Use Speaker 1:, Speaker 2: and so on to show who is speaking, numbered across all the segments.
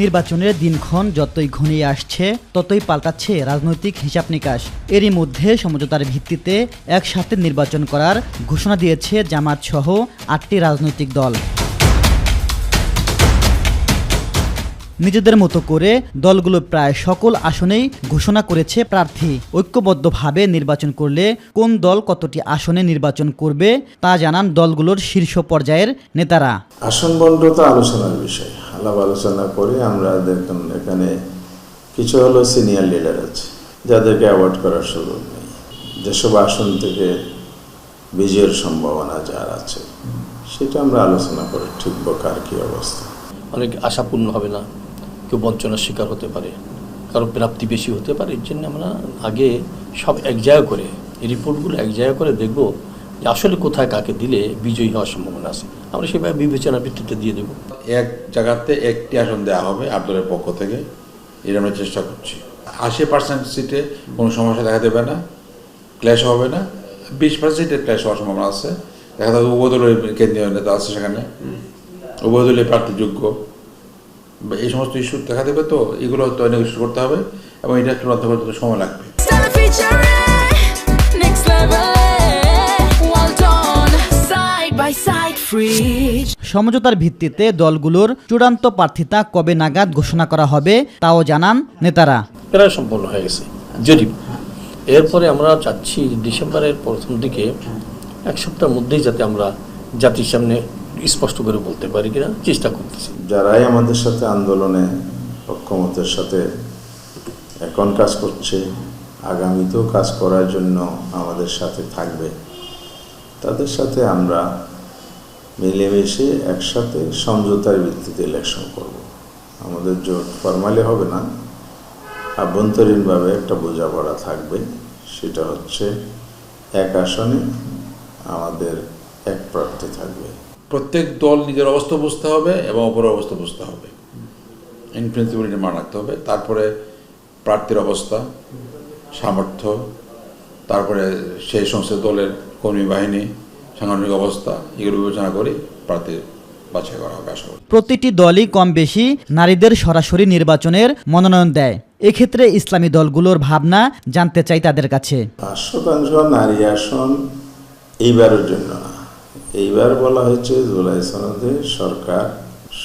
Speaker 1: নির্বাচনের দিনক্ষণ যতই ঘনিয়ে আসছে, ততই পাল্টাচ্ছে রাজনৈতিক হিসাব নিকাশ। এরই মধ্যে সমঝোতার ভিত্তিতে একসাথে নির্বাচন করার ঘোষণা দিয়েছে জামাত সহ আটটি রাজনৈতিক দল। নিজেদের মতো করে দলগুলো প্রায় সকল আসনেই ঘোষণা করেছে প্রার্থী। ঐক্যবদ্ধভাবে নির্বাচন করলে কোন দল কতটি আসনে নির্বাচন করবে তা জানান দলগুলোর শীর্ষ পর্যায়ের নেতারা।
Speaker 2: আসন বন্ড তো আলোচনার বিষয়। আলাপ আলোচনা করে আমরা দেখুন এখানে কিছু হলো সিনিয়র লিডার আছে, যাদেরকে অ্যাভয়েড করার সুযোগ নেই। যেসব আসন থেকে বিজয়ের সম্ভাবনা যার আছে, সেটা আমরা আলোচনা করে ঠিকবো কার কী অবস্থা।
Speaker 3: অনেক আশাপূর্ণ হবে না, কেউ বঞ্চনার শিকার হতে পারে, কারও প্রাপ্তি বেশি হতে পারে, এর জন্য আমরা আগে সব এক জায়গা করে রিপোর্টগুলো এক জায়গা করে দেখব আসলে কোথায় কাকে দিলে বিজয়ী হওয়ার সম্ভাবনা আছে আমরা সেভাবে বিবেচনার ভিত্তিতে দিয়ে দেবো।
Speaker 4: এক জায়গাতে একটি আসন দেওয়া হবে আট দলের পক্ষ থেকে এটা আমরা চেষ্টা করছি। আশি পার্সেন্ট সিটে কোনো সমস্যা দেখা দেবে না ক্ল্যাশ হবে না বিশ পার্সেন্ট সিটে ক্ল্যাশ হওয়ার সম্ভাবনা আছে। দেখা যাবে উভয় দলের কেন্দ্রীয় নেতা আছে সেখানে। উভয় দলীয় প্রার্থীযোগ্য। এই সমস্ত ইস্যু দেখা দেবে তো এগুলো তো নেগোসিয়েট করতে হবে এবং এটা চূড়ান্ত করতে সময় লাগবে।
Speaker 1: সমঝোতার ভিত্তিতে দলগুলোর চূড়ান্ত প্রার্থিতা কবে নাগাদ ঘোষণা করা হবে তাও জানান নেতারা।
Speaker 3: প্রায় সম্পন্ন হয়ে গেছে। জরিপ এরপরে আমরা চাচ্ছি ডিসেম্বরের প্রথম দিকে এক সপ্তাহের মধ্যেই যাতে আমরা জাতির সামনে স্পষ্ট করে বলতে পারি কিনা চেষ্টা করতেছি।
Speaker 2: যারাই আমাদের সাথে আন্দোলনে অক্ষমতের সাথে এখন কাজ করছে আগামীতেও কাজ করার জন্য আমাদের সাথে থাকবে। তাদের সাথে আমরা মিলেমিশে একসাথে সমঝোতার ভিত্তিতে ইলেকশন করব। আমাদের জোট ফরমালি হবে না। আভ্যন্তরীণভাবে একটা বোঝাপড়া থাকবে। সেটা হচ্ছে এক আসনে আমাদের এক প্রার্থী থাকবে।
Speaker 4: প্রত্যেক দল নিজের অবস্থা বুঝতে হবে এবং অপর অবস্থা বুঝতে হবে। ইন প্রিন্সিপাল এটা মনে রাখতে হবে। তারপরে প্রার্থীর অবস্থা, সামর্থ্য, তারপরে সেই সমস্ত দলের কর্মী বাহিনী সাংগঠনিক অবস্থা এগুলো বিবেচনা করে প্রার্থী বাছাই করা হবে আশা করি।
Speaker 1: প্রতিটি দলই কম বেশি নারীদের সরাসরি নির্বাচনের মনোনয়ন দেয়। এক্ষেত্রে ইসলামী দলগুলোর ভাবনা জানতে চাই তাদের কাছে।
Speaker 2: পাঁচ শতাংশ নারী আসন এইবারের জন্য না। এইবার বলা হয়েছে জুলাই সনদে সরকার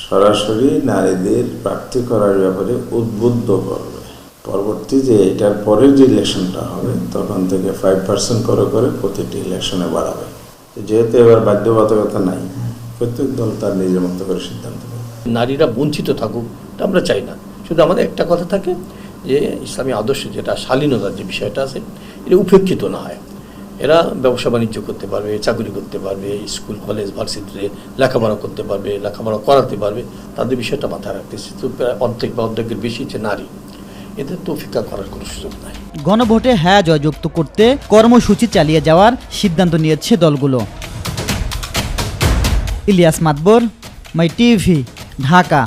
Speaker 2: সরাসরি নারীদের প্রার্থী করার ব্যাপারে উদ্বুদ্ধ করবে। পরবর্তী যে এটার পরের যে ইলেকশনটা হবে, তখন থেকে ফাইভ পার্সেন্ট করে করে প্রতিটি ইলেকশনে বাড়াবে। যেহেতু এবার বাধ্যবাধকতা নাই, প্রত্যেক দল তার নিজের মতো করে সিদ্ধান্ত
Speaker 3: নারীরা বঞ্চিত থাকুক, এটা আমরা চাই না। শুধু আমাদের একটা কথা থাকে যে, ইসলামী আদর্শ যেটা শালীনতার যে বিষয়টা আছে, এটা উপেক্ষিত না হয়। এরা ব্যবসা বাণিজ্য করতে পারবে, চাকরি করতে পারবে, স্কুল, কলেজ, ভার্সিটিতে লেখাপড়া করতে পারবে, লেখাপড়া করাতে পারবে। তাদের বিষয়টা মাথায় রাখতেছে তো প্রায় অর্ধেক বা অর্ধেকের বেশি হচ্ছে নারী। এদের তো করার কোনো সুযোগ নাই।
Speaker 1: গণভোটে হ্যাঁ জয়যুক্ত করতে কর্মসূচি চালিয়ে যাওয়ার সিদ্ধান্ত নিয়েছে দলগুলো। ইলিয়াস মাতবর, মাই টিভি, ঢাকা।